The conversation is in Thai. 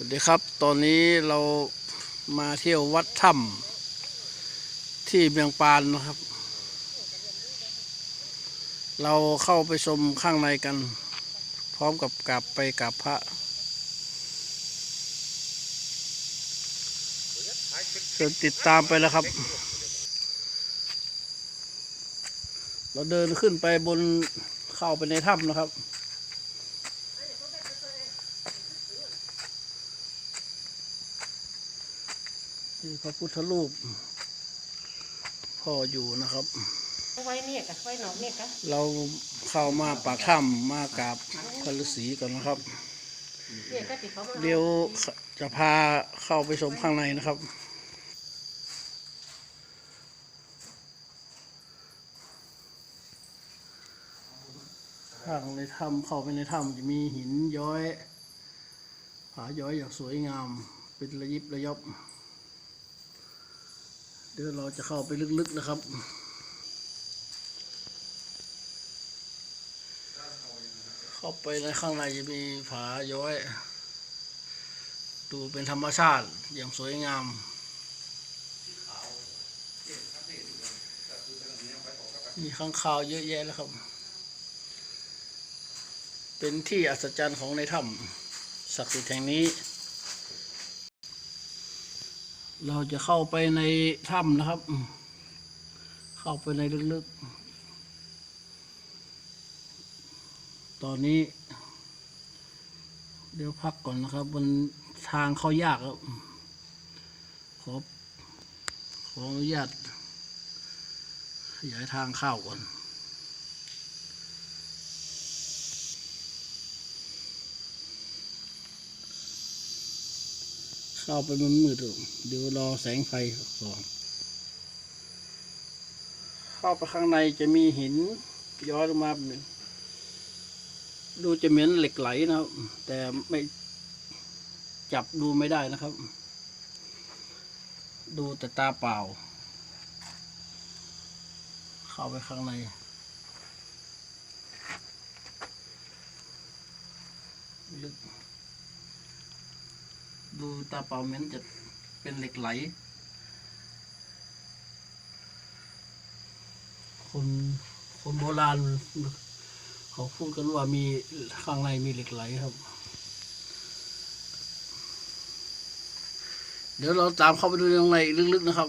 สวัสดีครับ ตอนนี้เรามาเที่ยววัดถ้ำที่เมืองปานนะครับ เราเข้าไปชมข้างในกัน พร้อมกับกลับไปกราบพระเชิญติดตามไปแล้วครับ เราเดินขึ้นไปบนเข้าไปในถ้ำนะครับ นี่พระพุทธรูป พ่ออยู่นะครับ ไว้เนี่ยกะไว้หนอกเนี่ยกะเราเข้ามาปากถ้ำมากราบพระฤาษีก่อนนะครับ เนี่ยกะติเขามาเดี๋ยวจะพาเข้าไปชมข้างในนะครับ ข้างในถ้ำเข้าไปในถ้ำจะมีหินย้อย ผาย้อยอย่างสวยงาม เป็นระยิบระยบเดี๋ยวเราจะเข้าไปลึกๆนะครับ เข้าไปในข้างในจะมีผาย้อย ดูเป็นธรรมชาติอย่างสวยงามมีข้างคาวเยอะแยะแล้วครับ เป็นที่อัศจรรย์ของในถ้ำศักดิ์สิทธิ์แห่งนี้ เราจะเข้าไปในถ้ำนะครับ เข้าไปในลึกๆ ตอนนี้ เดี๋ยวพักก่อนนะครับบนทางเข้ายากครับ ขอขออนุญาตขยายทางเข้าก่อน เข้าไปมันมืดดูเดี๋ยวรอแสงไฟก่อนเข้าไปข้างในจะมีหินย้อยลงมาแบบนี้ดูจะเหมือนเหล็กไหลนะครับ แต่ไม่จับดูไม่ได้นะครับ ดูแต่ตาเปล่า เข้าไปข้างใน ลึก ดูตาเปล่าเหมือนจะเป็นเหล็กไหล คนคนโบราณเขาพูดกันว่ามีข้างในมีเหล็กไหลครับ เดี๋ยวเราตามเข้าไปดูข้างในลึกๆนะครับ